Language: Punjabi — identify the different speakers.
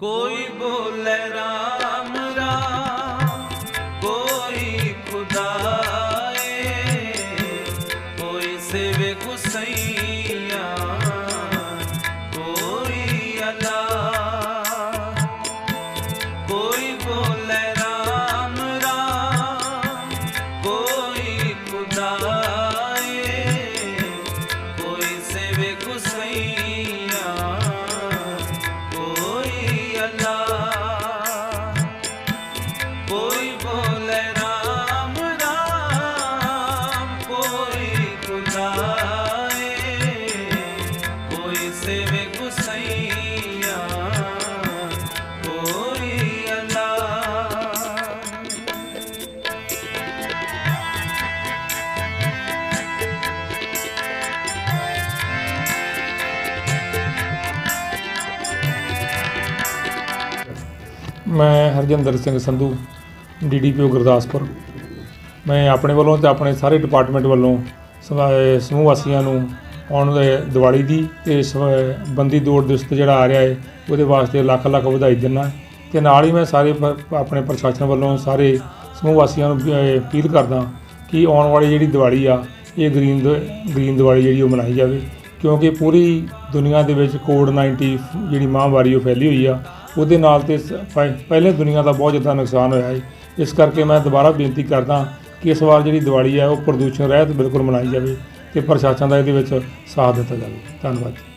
Speaker 1: ਕੋਈ ਬੋਲੇ RAM ਕੋਈ ਖੁਦਾਏ ਕੋਈ ਸੇਵੇ ਹੁਸੈਨ। ਮੈਂ ਹਰਜਿੰਦਰ ਸਿੰਘ ਸੰਧੂ। ਡੀਡੀਪੀਓ ਗੁਰਦਾਸਪੁਰ। ਮੈਂ ਆਪਣੇ ਵੱਲੋਂ ਤੇ ਆਪਣੇ ਸਾਰੇ ਡਿਪਾਰਟਮੈਂਟ ਵੱਲੋਂ ਸਮਾ- ਸਮੂਹ ਵਾਸੀਆਂ ਨੂੰ ਆਉਣ ਦੇ ਦੀਵਾਲੀ ਦੀ ਤੇ ਸਵ- ਬੰਦੀ ਦੌੜ ਦਿਵਸ ਜਿਹੜਾ ਆ ਰਿਹਾ ਹੈ ਉਹਦੇ ਵਾਸਤੇ ਲੱਖ ਲੱਖ ਵਧਾਈ ਦਿੰਦਾ ਤੇ ਨਾਲ ਹੀ ਮੈਂ ਸਾਰੇ ਪ- ਆਪਣੇ ਪ੍ਰਸ਼ਾਸਨ ਵੱਲੋਂ ਸਾਰੇ ਸਮੂਹ ਵਾਸੀਆਂ ਨੂੰ ਅਪੀਲ ਕਰਦਾ ਕਿ ਆਉਣ ਵਾਲੀ ਜਿਹੜੀ ਦੀਵਾਲੀ ਆ, ਇਹ ਗ੍ਰੀਨ ਦ- ਗ੍ਰੀਨ ਦੀਵਾਲੀ ਜਿਹੜੀ ਉਹ ਮਨਾਈ ਜਾਵੇ। ਕਿਉਂਕਿ ਪੂਰੀ ਦੁਨੀਆ ਦੇ ਵਿੱਚ ਕੋਵਿਡ 19 ਜਿਹੜੀ ਮਹਾਮਾਰੀ ਉਹ ਫੈਲੀ ਹੋਈ ਆ, ਉਹਦੇ ਨਾਲ ਤੇ ਸ- ਪਹਿਲੇ ਦੁਨੀਆ ਦਾ ਬਹੁਤ ਜ਼ਿਆਦਾ ਨੁਕਸਾਨ ਹੋਇਆ ਹੈ ਇਸ ਕਰਕੇ ਮੈਂ ਦੁਬਾਰਾ ਬੇਨਤੀ ਕਰਦਾ ਕਿ ਇਸ ਵਾਰ ਜਿਹੜੀ ਦੀਵਾਲੀ ਹੈ ਉਹ ਪ੍ਰਦੂਸ਼ਣ ਰਹਿਤ ਬਿਲਕੁਲ ਮਨਾਈ ਜਾਵੇ ਤੇ ਪ੍ਰਸ਼ਾਸਨ ਦਾ ਇਹਦੇ ਵਿੱਚ ਸਾਥ ਦਿੱਤਾ ਜਾਵੇ। ਧੰਨਵਾਦ ਜੀ।